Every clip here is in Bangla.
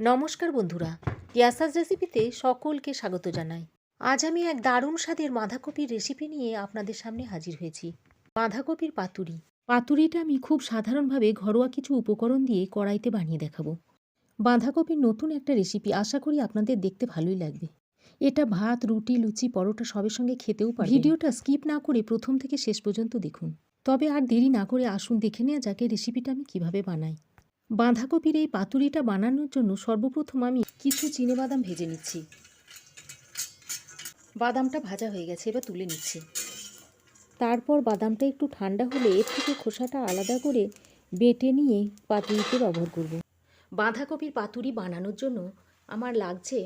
নমস্কার বন্ধুরা, ইয়াসাস রেসিপিতে সকলকে স্বাগত জানাই। আজ আমি এক দারুণ স্বাদের বাঁধাকপির রেসিপি নিয়ে আপনাদের সামনে হাজির হয়েছি। বাঁধাকপির পাতুরি। পাতুরিটা আমি খুব সাধারণভাবে ঘরোয়া কিছু উপকরণ দিয়ে কড়াইতে বানিয়ে দেখাবো। বাঁধাকপির নতুন একটা রেসিপি আশা করি আপনাদের দেখতে ভালোই লাগবে। এটা ভাত, রুটি, লুচি, পরোটা সবের সঙ্গে খেতেও পারে ভিডিওটা স্কিপ না করে প্রথম থেকে শেষ পর্যন্ত দেখুন। তবে আর দেরি না করে আসুন দেখে নেওয়া যাকে রেসিপিটা আমি কীভাবে বানাই। বাঁধাকপির এই পাতুরিটা বানানোর জন্য সর্বপ্রথম আমি কিছু বাদাম ভেজে নিচ্ছি। বাদামটা ভাজা হয়ে গেছে, এবার তুলে নিচ্ছি। তারপর বাদামটা একটু ঠান্ডা হলে এর থেকে খোসাটা আলাদা করে বেটে নিয়ে পাতুরিতে ব্যবহার করব। বাঁধাকপির পাতুরি বানানোর জন্য আমার লাগছে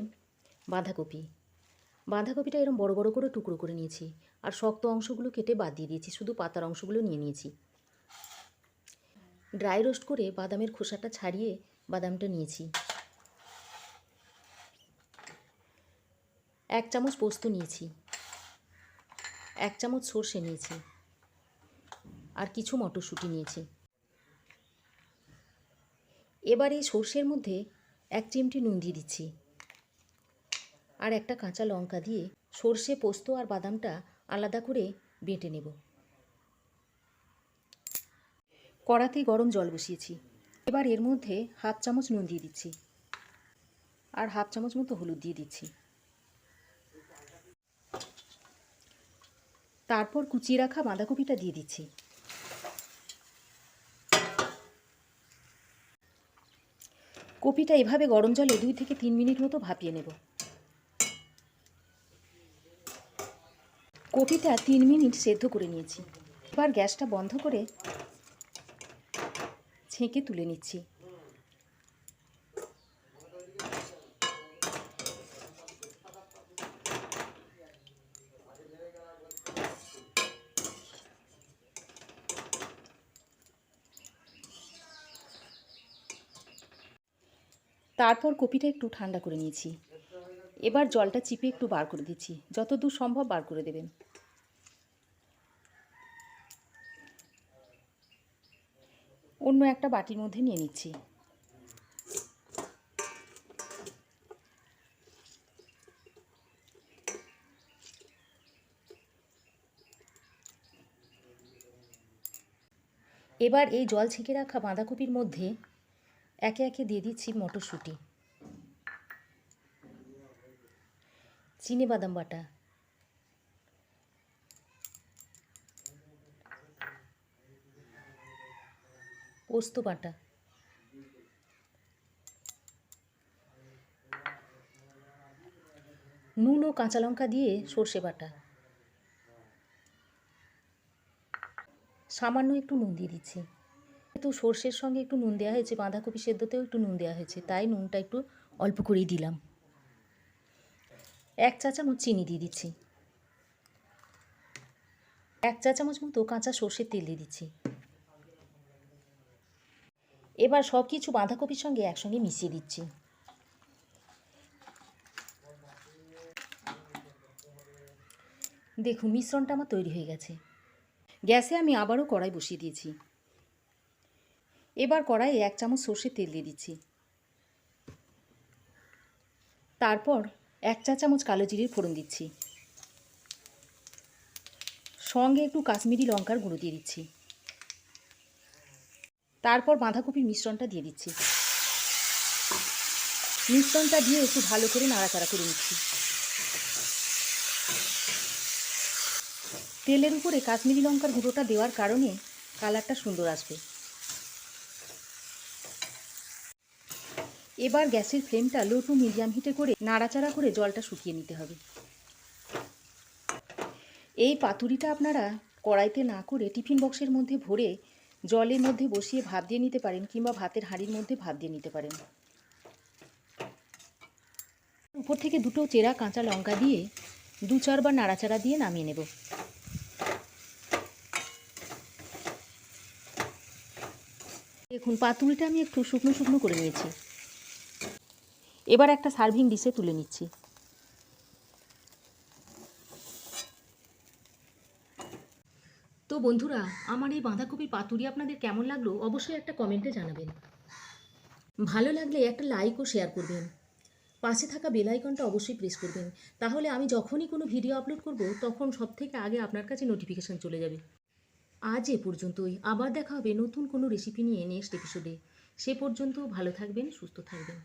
বাঁধাকপি। বাঁধাকপিটা এরকম বড় বড় করে টুকরো করে নিয়েছি আর শক্ত অংশগুলো কেটে বাদ দিয়ে দিয়েছি, শুধু পাতার অংশগুলো নিয়ে নিয়েছি। ড্রাই রোস্ট করে বাদামের খোসাটা ছাড়িয়ে বাদামটা নিয়েছি। এক চামচ পোস্ত নিয়েছি। এক চামচ সর্ষে নিয়েছি। আর কিছু মটরশুঁটি নিয়েছি। এবার এই সর্ষের মধ্যে এক চিমটি নুন দিয়ে দিচ্ছি। আর একটা কাঁচা লঙ্কা দিয়ে সর্ষে, পোস্ত আর বাদামটা আলাদা করে বেটে নেব। কড়াতে গরম জল বসিয়েছি। এবার এর মধ্যে হাফ চামচ নুন দিয়ে দিচ্ছি। আর হাফ চামচ মতো হলুদ দিয়ে দিচ্ছি। তারপর কুচিয়ে রাখা বাঁধাকপিটা দিয়ে দিচ্ছি। কপিটা এভাবে গরম জলে দুই থেকে তিন মিনিট মতো ভাপিয়ে নেব। কপিটা তিন মিনিট সেদ্ধ করে নিয়েছি। এবার গ্যাসটা বন্ধ করে ছেঁকে তুলে নিচ্ছি। তারপর কপিটা একটু ঠান্ডা করে নিয়েছি। এবার জলটা চিপে একটু বার করে দিচ্ছি। যত দূর সম্ভব বার করে দেবেন। অন্য একটা বাটির মধ্যে নিয়ে নিচ্ছি। এবার এই জল ছেঁকে রাখা বাঁধাকপির মধ্যে একে একে দিয়ে দিচ্ছি মটরশুঁটি, চিনি বাদাম বাটা। পোস্ত বাটা নুন ও কাঁচা লঙ্কা দিয়ে সর্ষে বাটা। সামান্য একটু নুন দিয়ে দিচ্ছি। যেহেতু সর্ষের সঙ্গে একটু নুন দেওয়া হয়েছে, বাঁধাকপি সেদ্ধতেও একটু নুন দেওয়া হয়েছে, তাই নুনটা একটু অল্প করেই দিলাম। এক চা চামচ চিনি দিয়ে দিচ্ছি। এক চা চামচ মতো কাঁচা সর্ষের তেল দিয়ে দিচ্ছি। এবার সব কিছু বাঁধাকপির সঙ্গে একসঙ্গে মিশিয়ে দিচ্ছি। দেখুন, মিশ্রণটা আমার তৈরি হয়ে গেছে। গ্যাসে আমি আবারও কড়াই বসিয়ে দিয়েছি। এবার কড়াইয়ে এক চামচ সর্ষের তেল দিয়ে দিচ্ছি। তারপর এক চা চামচ কালো জিরের ফোড়ন দিচ্ছি। সঙ্গে একটু কাশ্মীরি লঙ্কার গুঁড়ো দিয়ে দিচ্ছি। তারপর বাঁধাকপির মিশ্রণটা দিয়ে দিচ্ছি। মিশ্রণটা দিয়ে একটু ভালো করে নাড়াচাড়া করে নিচ্ছি। তেলের উপরে কাশ্মীরি লঙ্কার গুঁড়োটা দেওয়ার কারণে কালারটা সুন্দর আসবে। এবার গ্যাসের ফ্লেমটা লো টু মিডিয়াম হিটে করে নাড়াচাড়া করে জলটা শুকিয়ে নিতে হবে। এই পাতুরিটা আপনারা কড়াইতে না করে টিফিন বক্সের মধ্যে ভরে জলের মধ্যে বসিয়ে ভাত দিয়ে নিতে পারেন কিংবা ভাতের হাঁড়ির মধ্যে ভাত দিয়ে নিতে পারেন। উপর থেকে দুটো চেরা কাঁচা লঙ্কা দিয়ে দু চারবার নাড়াচাড়া দিয়ে নামিয়ে নেব। দেখুন পাতুরিটা আমি একটু শুকনো শুকনো করে নিয়েছি। এবার একটা সার্ভিং ডিশে তুলে নিচ্ছি। বন্ধুরা, আমার এই বাঁধাকপির পাতুরি আপনাদের কেমন লাগল অবশ্যই একটা কমেন্টে জানাবেন। ভালো লাগলে একটা লাইক ও শেয়ার করবেন। পাশে থাকা বেল আইকনটা অবশ্যই প্রেস করবেন। তাহলে আমি যখনই কোনো ভিডিও আপলোড করব, তখন সব থেকে আগে আপনার কাছে নোটিফিকেশান চলে যাবে। আজ এ পর্যন্তই। আবার দেখা হবে নতুন কোনো রেসিপি নিয়ে নেক্সট এপিসোডে সে পর্যন্ত ভালো থাকবেন, সুস্থ থাকবেন।